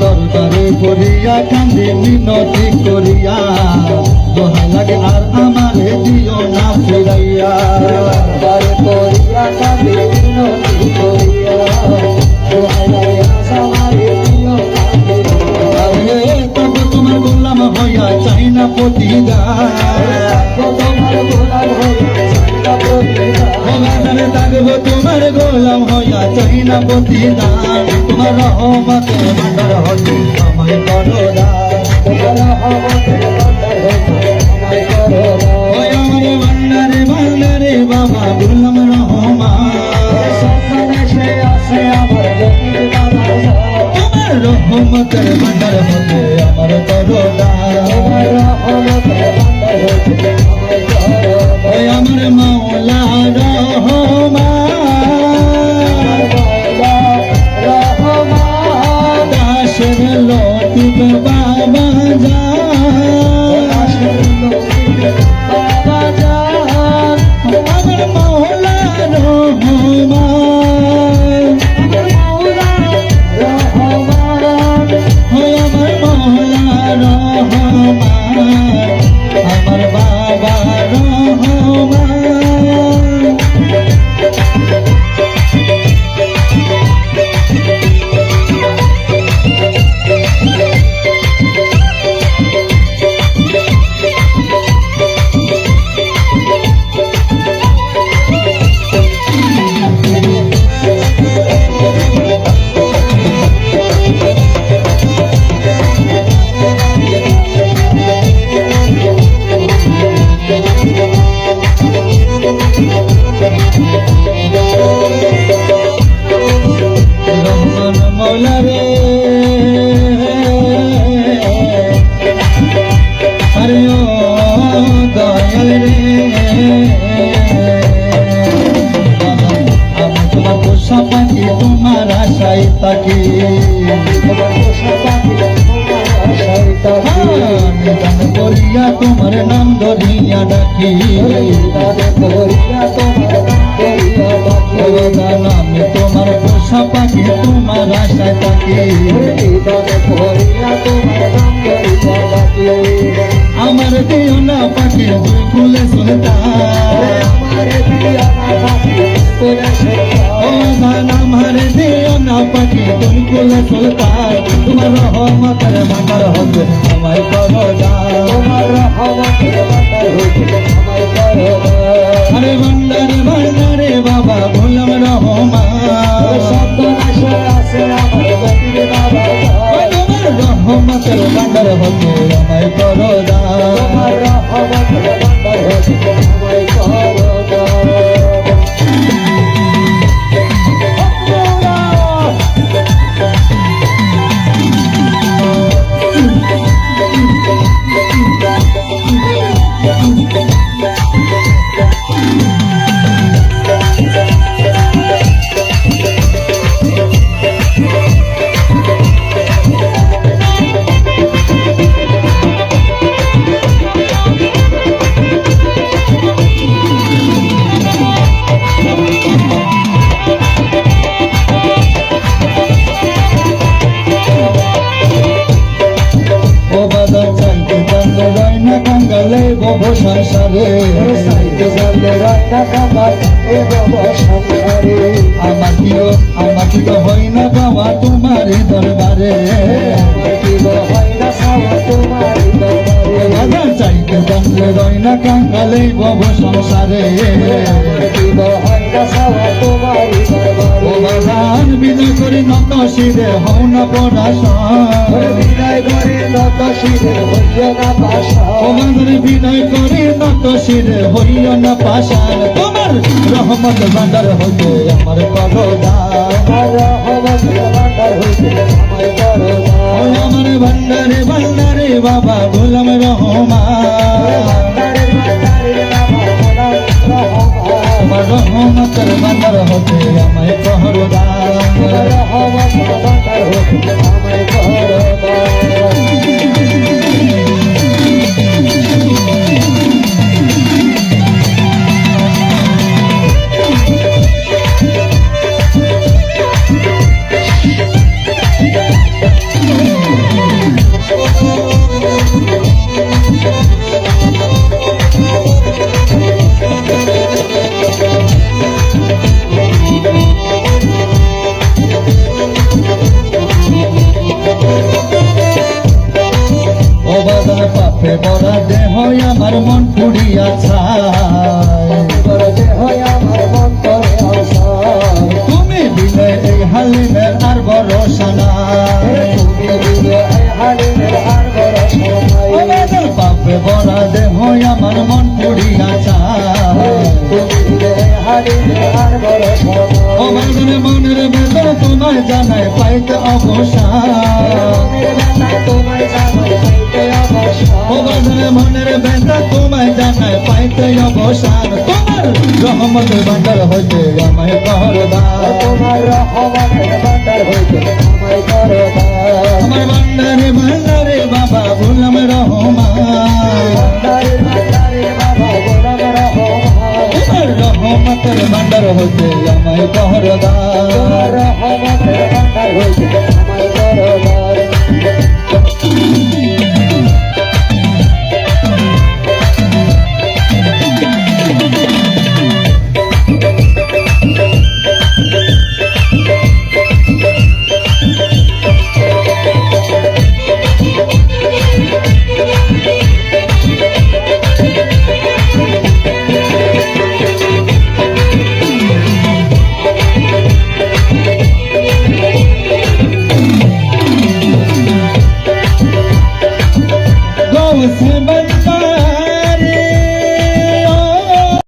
দরবারে করিয়া কান্দি মিনতি করিয়া। দোহা লাগে আর আমারে দিও না ফিরাইয়া। গোলাম হইয়া চাই না প্রতিদান তোমার রহমতে ভান্ডার হতে সময় করো দান। তোমার রহমতে ভান্ডার হতে আমায় করো ওই আমার ভান্ডারে ভান্ডারে বাবা গোলাম আশায় থাকি করিয়া তোমার নাম ধরিয়া ডাকি। নাম তোমার পোষা পাখি, তোমার আশায় থাকি। আমার দিও না পাখি দুই কুলে সুলতান আমার দিয়া না পাখি গান আমার দিও না পাখি দুই কুলে সুলতান তোমার রহমতের ভান্ডার হবে আমায় করো তোমার রহমতের ভান্ডার হইতে আমায় করো আরে ভান্ডারে ভান্ডারে বাবা গোলাম রহমান রহমতের ভান্ডার হবে রান্না খাবার এ বাবা সংসারে আমার প্রিয় আমার প্রিয় হই না বাবা তোমার দরবারে হয় চাইতে জানলে রই না কাঙ্গালে বব সংসারে হয় না সাওয়া তোমার বাদান বিনয় করি নত শিরে হও না পড়াশন বিদায় করে নত শিরে হইয় না পাশা তোমাদের বিনয় করি নত শিরে হইও না পাশান তোমার রহমত ভান্ডার হতে আমার করো দান আমার রহমতের ভান্ডার হইতে আমায় করো আমার ভান্ডারে ভান্ডারে বাবা গোলাম বড় সময় আমার মনের ভেতর তোমায় পাইতে অবসান জানাই পাইতে বাজারে মনের ব্যথা তোমায় জানায় পাইতে অবসান তোমার রহমত ভান্ডার হইতে আমায় করদার তোমার রহমতের ভান্ডার হইতে আমায় করো আমার ভান্ডারে ভান্ডারে হইতে আমায় করদার রহমতের ভান্ডার হইতে।